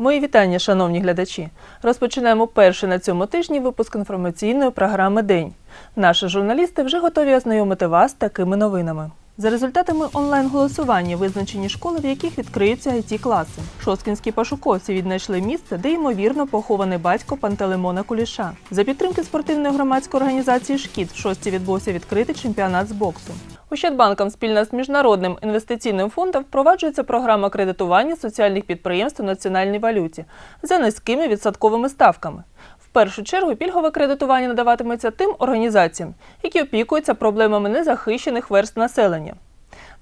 Мої вітання, шановні глядачі. Розпочинаємо перший на цьому тижні випуск інформаційної програми День. Наші журналісти вже готові ознайомити вас з такими новинами. За результатами онлайн-голосування визначені школи, в яких відкриються it класи Шосткінські пошуковці віднайшли місце, де ймовірно похований батько Пантелеймона Куліша. За підтримки спортивної громадської організації Шкіт в шості відбувся відкритий чемпіонат з боксу. Ощадбанком спільно з міжнародним інвестиційним фондом впроваджується програма кредитування соціальних підприємств у національній валюті за низькими відсотковими ставками. В першу чергу пільгове кредитування надаватиметься тим організаціям, які опікуються проблемами незахищених верст населення.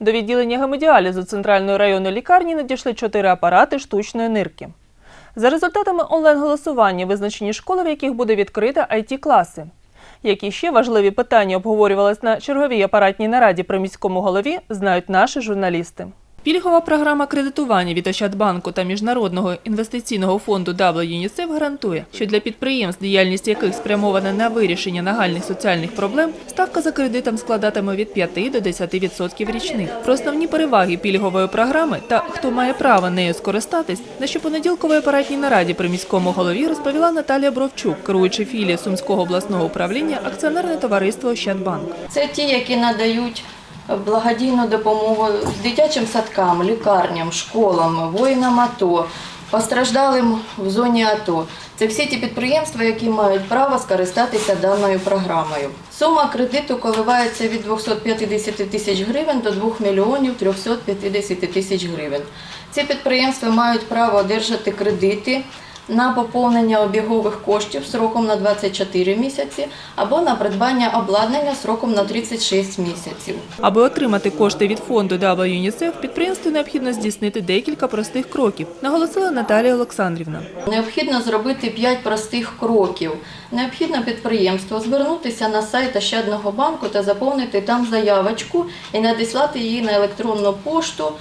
До відділення гемодіалізу центральної районної лікарні надійшли чотири апарати штучної нирки. За результатами онлайн-голосування визначені школи, в яких буде відкрита it класи Які ще важливі питання обговорювались на черговій апаратній нараді при міському голові, знають наші журналісти. Пільгова програма кредитування від Ощадбанку та Міжнародного інвестиційного фонду WUNICEF гарантує, що для підприємств, діяльність яких спрямована на вирішення нагальних соціальних проблем, ставка за кредитом складатиме від 5 до 10% річних. Про основні переваги пільгової програми та хто має право нею скористатись, на щопонеділковій апаратній нараді при міському голові розповіла Наталія Бровчук, керуючи філії Сумського обласного управління акціонерне товариство Ощадбанк. Це ті, які надають благодійну допомогу дитячим садкам, лікарням, школам, воїнам АТО, постраждалим в зоні АТО. Це всі ті підприємства, які мають право скористатися даною програмою. Сума кредиту коливається від 250 тисяч гривень до 2 мільйонів 350 тисяч гривень. Ці підприємства мають право одержати кредити на поповнення обігових коштів сроком на 24 місяці або на придбання обладнання сроком на 36 місяців. Аби отримати кошти від фонду WUNICEF, підприємству необхідно здійснити декілька простих кроків, наголосила Наталія Олександрівна. Необхідно зробити 5 простих кроків. Необхідно підприємству звернутися на сайт Ощадного банку та заповнити там заявочку і надіслати її на електронну пошту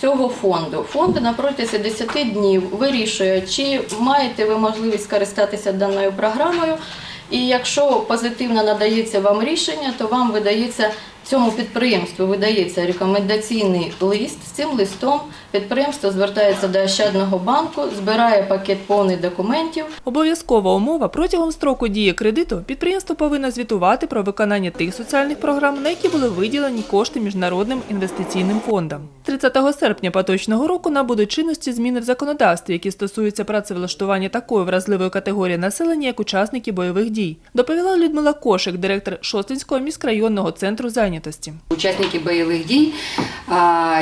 цього фонду. Фонд на протязі 10 днів вирішує, чи маєте ви можливість скористатися даною програмою. І якщо позитивно надається вам рішення, то вам видається цьому підприємству видається рекомендаційний лист. З цим листом підприємство звертається до Ощадного банку, збирає пакет повний документів. Обов'язкова умова протягом строку дії кредиту підприємство повинно звітувати про виконання тих соціальних програм, на які були виділені кошти міжнародним інвестиційним фондом. 30 серпня поточного року набудуть чинності зміни в законодавстві, які стосуються працевлаштування такої вразливої категорії населення, як учасники бойових дій. Доповіла Людмила Кошик, директор Шостинського міськрайонного центру зайнятості. Учасники бойових дій,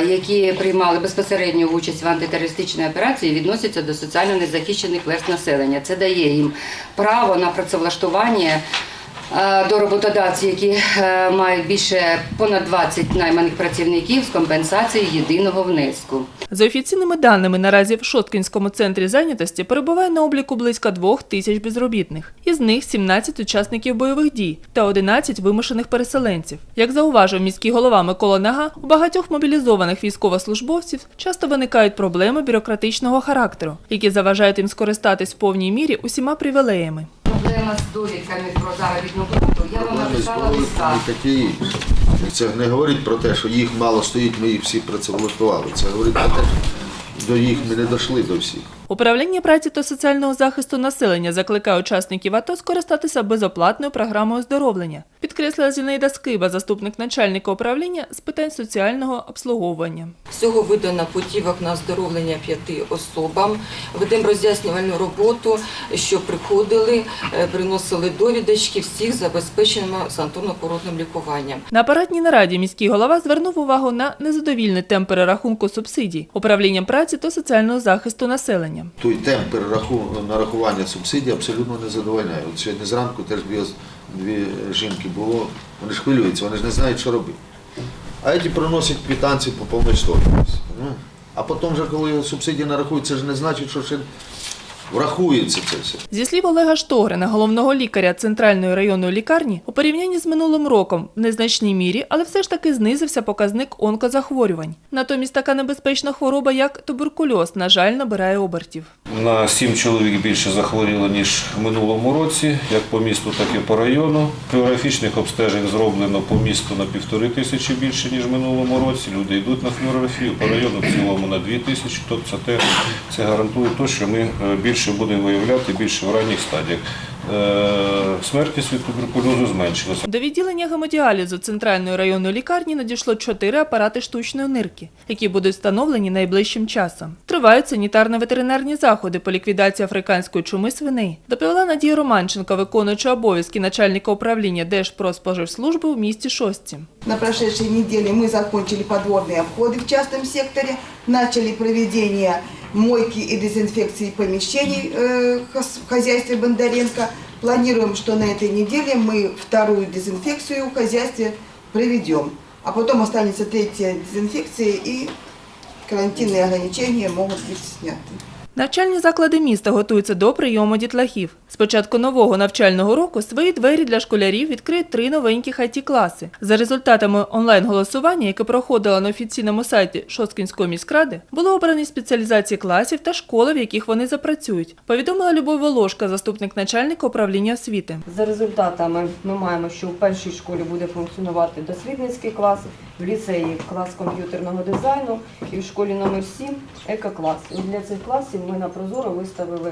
які приймали безпосередню участь в антитерористичній операції, відносяться до соціально незахищених верст населення. Це дає їм право на працевлаштування до роботодавців, які е, мають більше понад 20 найманих працівників з компенсацією єдиного внеску. За офіційними даними, наразі в Шосткінському центрі зайнятості перебуває на обліку близько двох тисяч безробітних. Із них 17 учасників бойових дій та 11 вимушених переселенців. Як зауважив міський голова Микола Нага, у багатьох мобілізованих військовослужбовців часто виникають проблеми бюрократичного характеру, які заважають їм скористатись в повній мірі усіма привілеями. Проблема з довідками про заробітну плату. Я вам написала листа. такі Це не говорить про те, що їх мало стоїть, ми їх всі працевлаштували. Це говорить про те, що до їх ми не дійшли до всіх. Управління праці та соціального захисту населення закликає учасників АТО скористатися безоплатною програмою оздоровлення. Підкреслила Зінаїда Скиба, заступник начальника управління з питань соціального обслуговування. Всього видано путівок на оздоровлення п'яти особам. Ведемо роз'яснювальну роботу, що приходили, е, приносили довідочки, всіх забезпечено санаторно-курортним лікуванням. На апаратній нараді міський голова звернув увагу на незадовільний темп перерахунку субсидій управлінням праці та соціального захисту населення. Той темп перераху- нарахування субсидій абсолютно не задовольняє. От сьогодні зранку теж дві, дві жінки було, вони ж хвилюються, вони ж не знають, що робити. А ці приносять квітанці по повній стоїмості. А потім вже, коли субсидії нарахують, це ж не значить, що ще Врахується це все. Зі слів Олега Штогрина, головного лікаря центральної районної лікарні, у порівнянні з минулим роком в незначній мірі, але все ж таки знизився показник онкозахворювань. Натомість така небезпечна хвороба, як туберкульоз, на жаль, набирає обертів. На 7 чоловік більше захворіло, ніж в минулому році, як по місту, так і по району. Флюорографічних обстежень зроблено по місту на півтори тисячі більше, ніж в минулому році. Люди йдуть на флюорографію, по району в цілому на дві тисячі. Тобто це, те, це гарантує те, що ми е, більше будемо виявляти більше в ранніх стадіях. Е, Смертність від туберкульозу зменшилася. До відділення гемодіалізу центральної районної лікарні надійшло чотири апарати штучної нирки, які будуть встановлені найближчим часом. Тривають санітарно-ветеринарні заходи по ліквідації африканської чуми свиней. Доповіла Надія Романченко, виконуючи обов'язки начальника управління Держпродспоживслужби в місті Шості. На прошедшей неделе мы закончили подворные обходы в частном секторе, начали проведение мойки и дезинфекции помещений э, хос- в хозяйстве Бондаренко. Планируем, что на этой неделе мы вторую дезинфекцию в хозяйстве проведем. А потом останется третья дезинфекция и карантинные ограничения могут быть сняты. Навчальні заклади міста готуються до прийому дітлахів. З початку нового навчального року свої двері для школярів відкриють три новенькі IT-класи. За результатами онлайн-голосування, яке проходило на офіційному сайті Шосткінської міськради, було обрані спеціалізації класів та школи, в яких вони запрацюють. Повідомила Любов Волошка, заступник начальника управління освіти. За результатами ми маємо, що у першій школі буде функціонувати дослідницький клас, в ліцеї клас комп'ютерного дизайну і в школі номер 7 екоклас. Для цих класів ми на Прозоро виставили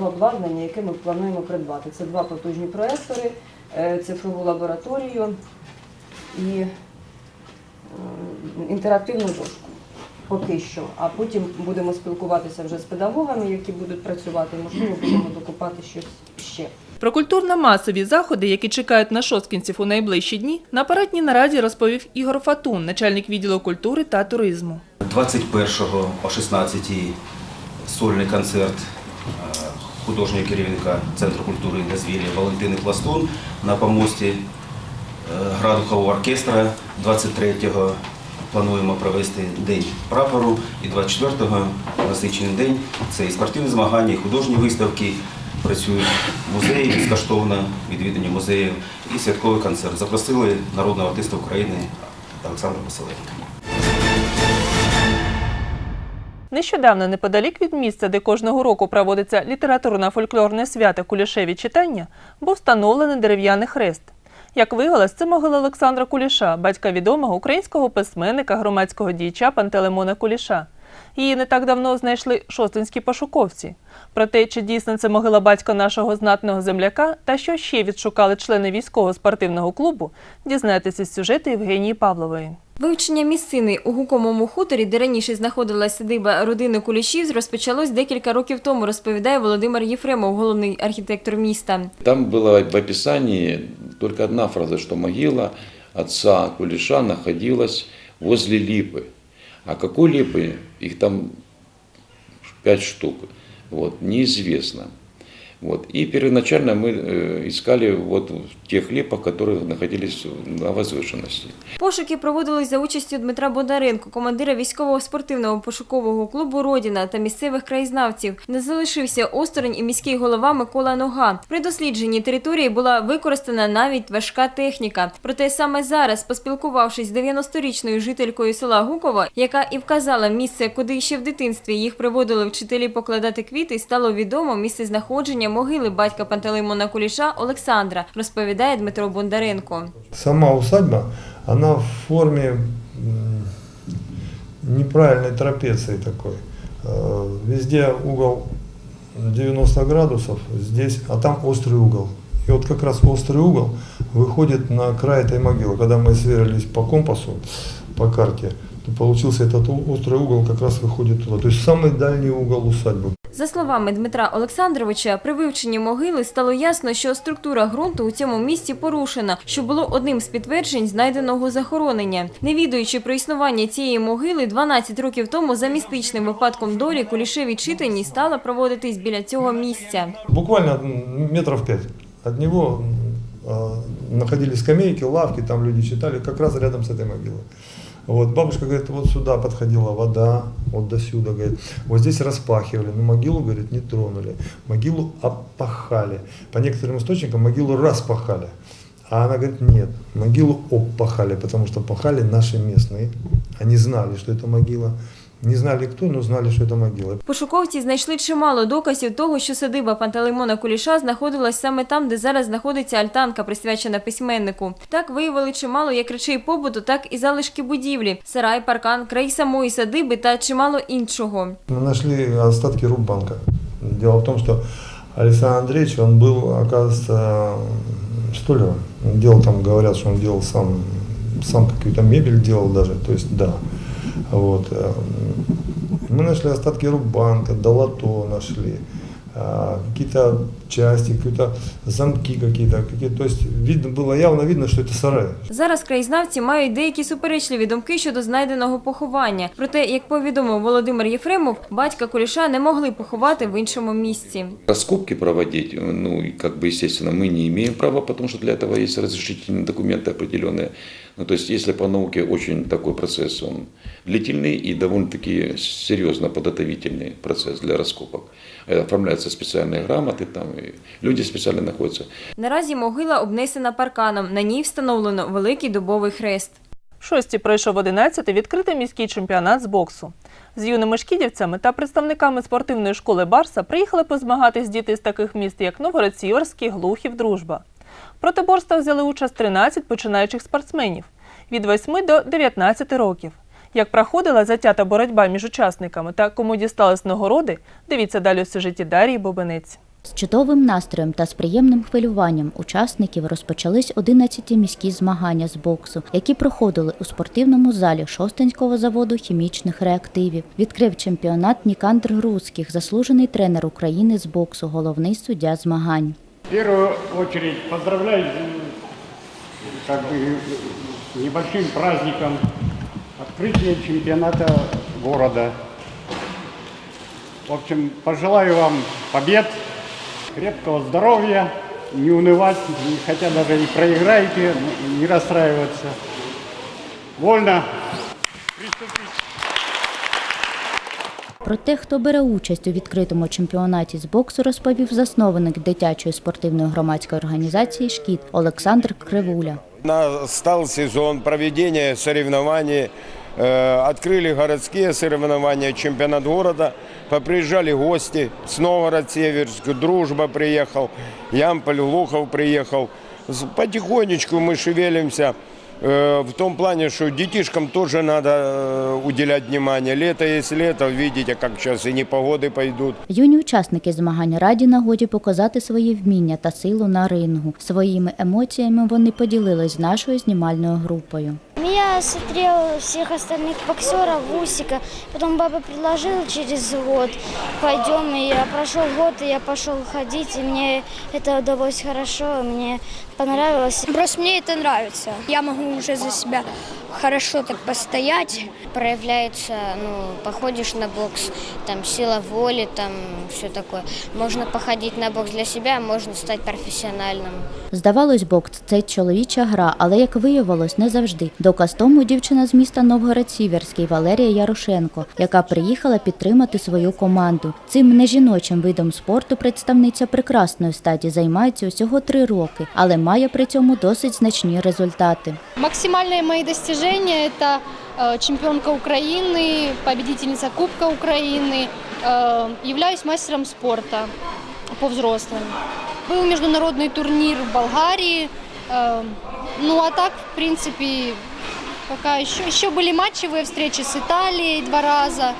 обладнання, яке ми плануємо придбати. Це два потужні проектори, е, цифрову лабораторію і е, інтерактивну дошку. Поки що, а потім будемо спілкуватися вже з педагогами, які будуть працювати. Можливо, будемо докупати щось ще. Про культурно-масові заходи, які чекають на шосткінців у найближчі дні, на апаратній нараді розповів Ігор Фатун, начальник відділу культури та туризму. 21-го о 16-й сольний концерт е, художнього керівника Центру культури і дозвілля Валентини Пластун на помості е, Градухового оркестра. 23-го плануємо провести День прапору і 24-го насичений день. Це і спортивні змагання, і художні виставки. Працюють музеї безкоштовно, відвідання музеїв і святковий концерт. Запросили народного артиста України Олександра Василенка. Нещодавно неподалік від місця, де кожного року проводиться літературно-фольклорне свято Кулішеві читання, був встановлений дерев'яний хрест. Як виявилось, це могила Олександра Куліша, батька відомого українського письменника, громадського діяча Пантелеймона Куліша. Її не так давно знайшли шостинські пошуковці. Про те, чи дійсно це могила батька нашого знатного земляка та що ще відшукали члени військового спортивного клубу, дізнаєтеся з сюжету Євгенії Павлової. Вивчення місцини у гуковому хуторі, де раніше знаходилась садиба родини Кулішів, розпочалось декілька років тому, розповідає Володимир Єфремов, головний архітектор міста. Там было в описании только одна фраза, что могила отца Кулеша находилась возле липы. А какой липы? Их там пять штук. Вот, неизвестно. Вот. И первоначально мы э, искали вот в тех липах, которые находились на возвышенности. Пошуки проводились за участю Дмитра Бондаренко, командира військового спортивного пошукового клубу Родіна та місцевих краєзнавців. Не залишився осторонь і міський голова Микола Нога. При дослідженні території була використана навіть важка техніка. Проте саме зараз, поспілкувавшись з 90-річною жителькою села Гукова, яка і вказала місце, куди ще в дитинстві їх приводили вчителі покладати квіти, стало відомо місце знаходження могили батька Пантелеймона Куліша Олександра, розповідає Дмитро Бондаренко. Сама усадьба, она в форме м, неправильной трапеции такой. Э, Везде угол 90 градусов, здесь, а там острый угол. И вот как раз острый угол выходит на край этой могилы. Когда мы сверились по компасу, по карте, то получился этот у- острый угол как раз выходит туда. То есть самый дальний угол усадьбы. За словами Дмитра Олександровича, при вивченні могили стало ясно, що структура ґрунту у цьому місці порушена, що було одним з підтверджень знайденого захоронення. Не відаючи про існування цієї могили, 12 років тому за містичним випадком долі кулішеві читані стала проводитись біля цього місця. Буквально м, метров пять него м, э, скамейки, лавки, там люди читали, как раз рядом с этой могилой. Вот, бабушка говорит, вот сюда подходила вода, вот до сюда, говорит, вот здесь распахивали, но могилу, говорит, не тронули, могилу опахали. По некоторым источникам могилу распахали. А она говорит, нет, могилу опахали, потому что пахали наши местные. Они знали, что это могила. Не знали кто, но знали, что это могила. Пошуковці знайшли чимало доказів того, що садиба Пантелеймона Куліша знаходилась саме там, де зараз знаходиться альтанка, присвячена письменнику. Так виявили чимало як речей побуту, так і залишки будівлі, сарай, паркан, край самої садиби та чимало іншого. Мы нашли остатки Рубанка. Дело в том, что Александр Андреевич, он был, оказывается, столером. Он делал там, говорят, что он делал сам, сам какую-то мебель делал даже, то есть да. Вот. э, Мы нашли остатки Рубанка, долото нашли, а, какие-то части, какие-то замки какие-то, какие то есть видно было, явно видно, что это сарай. Зараз краєзнавці мають деякі суперечливі думки щодо знайденого поховання. Проте, як повідомив Володимир Єфремов, батька Куліша не могли поховати в іншому місці. Раскопки проводить, ну, и как бы, естественно, мы не имеем права, потому что для этого есть разрешительные документы определенные. Ну, то есть, если по науке очень такой процесс, он длительный и довольно-таки серьезно подготовительный процесс для раскопок. Э, Оформляются специальные грамоты, там, и люди специально находятся. Наразі могила обнесена парканом. На ній встановлено великий дубовий хрест. В шості пройшов 11 відкритий міський чемпіонат з боксу. З юними шкідівцями та представниками спортивної школи Барса приїхали позмагатись діти з таких міст, як Новгород-Сіверський, Глухів, Дружба. В протиборствах взяли участь 13 починаючих спортсменів від 8 до 19 років. Як проходила затята боротьба між учасниками та кому дістались нагороди, дивіться далі у сюжеті Дарії Бобенець. З чудовим настроєм та з приємним хвилюванням учасників розпочались 11 міські змагання з боксу, які проходили у спортивному залі Шостинського заводу хімічних реактивів. Відкрив чемпіонат Нікандр Грузьких, заслужений тренер України з боксу, головний суддя змагань. В первую очередь поздравляю как бы, с небольшим праздником открытия чемпионата города. В общем, пожелаю вам побед, крепкого здоровья, не унывать, хотя даже и проиграете, не расстраиваться. Вольно. Про те, хто бере участь у відкритому чемпіонаті з боксу, розповів засновник дитячої спортивної громадської організації Шкіт Олександр Кривуля. Настал сезон проведения соревнований. Э, Открыли городские соревнования, чемпионат города. Поприезжали гости с Новгород-Северск, Дружба приехал, Ямполь, Лухов приехал. С- Потихонечку мы шевелимся э, в том плане, что детишкам тоже надо э, уделять внимание. Лето есть лето, видите, как сейчас и непогоды пойдут. Юні учасники змагань раді нагоді показати свої вміння та силу на рингу. Своїми емоціями вони поділились з нашою знімальною групою. Я смотрел всех остальных боксеров, Усика. Потом папа предложил через год пойдем. И я прошел год, и я пошел ходить. И мне это удалось хорошо, мне понравилось. Просто мне это нравится. Я могу уже за себя хорошо так постоять. Проявляется, ну, походишь на бокс, там сила воли, там все такое. Можно походить на бокс для себя, можно стать профессиональным. Здавалось, бокс це чоловіча гра, але як виявилось, не завжди. Доказ тому дівчина з міста Новгород-Сіверський Валерія Ярошенко, яка приїхала підтримати свою команду. Цим нежіночим видом спорту представниця прекрасної статі займається усього три роки, але має при цьому досить значні результати. Максимальные мои достижения – это э, чемпионка Украины, победительница Кубка Украины. Э, Являюсь мастером спорта по взрослым. Был международный турнир в Болгарии. Э, Ну а так, в принципе, пока еще, еще были матчевые встречи с Италией два раза.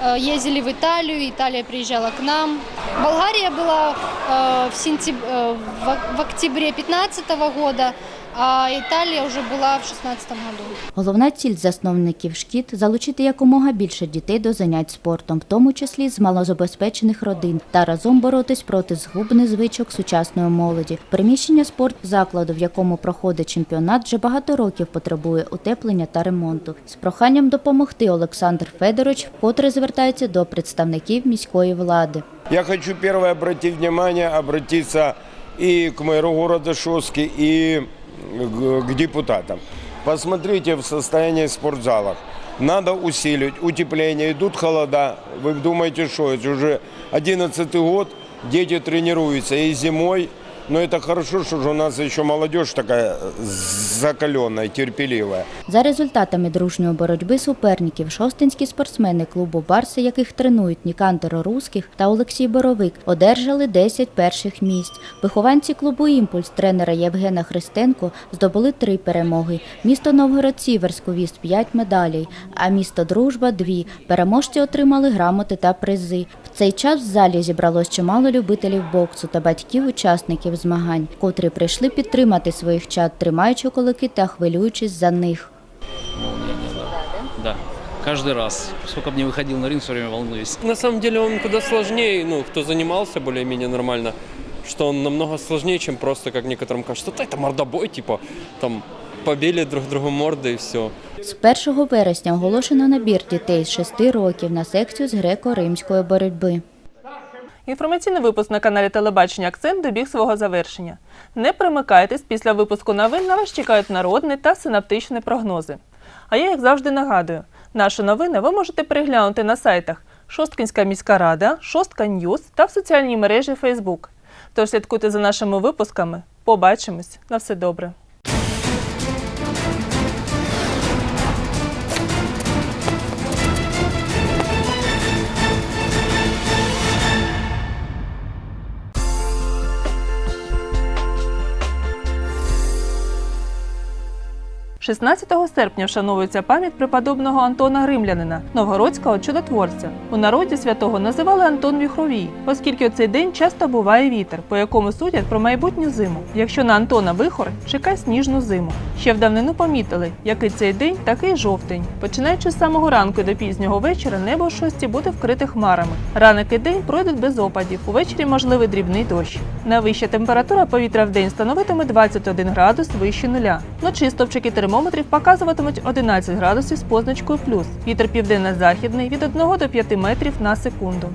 Э, Ездили в Италию, Италия приезжала к нам. Болгария была э, в, сентяб- э, в ок- в октябре 2015 года, а Італія вже була в 2016 году. Головна ціль засновників шкіт залучити якомога більше дітей до занять спортом, в тому числі з малозабезпечених родин, та разом боротись проти згубних звичок сучасної молоді. Приміщення спортзакладу, в якому проходить чемпіонат, вже багато років потребує утеплення та ремонту. З проханням допомогти Олександр Федорович вкотре звертається до представників міської влади. Я хочу первое обратить внимание, обратиться и к мэру города Шоски, и к депутатам. Посмотрите в состоянии спортзалов. Надо усилить утепление. Идут холода. Вы думаете, что это уже 11 год, дети тренируются и зимой. Но это хорошо, что у нас еще молодежь такая закаленная, терпеливая. За результатами дружньої боротьби суперників, шостинські спортсмени клубу Барси, яких тренують Нікантор Руських та Олексій Боровик, одержали 10 перших місць. Вихованці клубу Імпульс тренера Євгена Христенко здобули три перемоги. Місто Новгород Сіверськ увіз 5 медалей, а місто Дружба дві. Переможці отримали грамоти та призи. В цей час в залі зібралось чимало любителів боксу та батьків учасників змагань, котрі прийшли підтримати своїх чад, тримаючи кулаки та хвилюючись за них. Да, каждый раз. Сколько бы не выходил на ринг, все время волнуюсь. На самом деле он куда сложнее, ну, кто занимался более-менее нормально, что он намного сложнее, чем просто, как некоторым кажется, что это мордобой, типа, там, побили друг другу морды и все. З 1 вересня оголошено набір дітей з 6 років на секцію з греко-римської боротьби. Інформаційний випуск на каналі Телебачення Акцент добіг свого завершення. Не примикайтесь, після випуску новин на вас чекають народний та синаптичні прогнози. А я, як завжди, нагадую, наші новини ви можете переглянути на сайтах Шосткинська міська рада, Шостка Ньюз та в соціальній мережі Фейсбук. Тож слідкуйте за нашими випусками. Побачимось. На все добре. – 16 серпня вшановується пам'ять преподобного Антона Римлянина, новгородського чудотворця. У народі святого називали Антон Віхровій, оскільки у цей день часто буває вітер, по якому судять про майбутню зиму. Якщо на Антона вихор, чекай сніжну зиму. Ще в давнину помітили, який цей день, такий жовтень. Починаючи з самого ранку до пізнього вечора, небо 6 буде вкрите хмарами. Ранок і день пройдуть без опадів. Увечері можливий дрібний дощ. Найвища температура повітря в день становитиме 21 градус вище нуля. Вночі стовпчики термометрів показуватимуть 11 градусів з позначкою плюс. Вітер південно-західний від 1 до 5 метрів на секунду.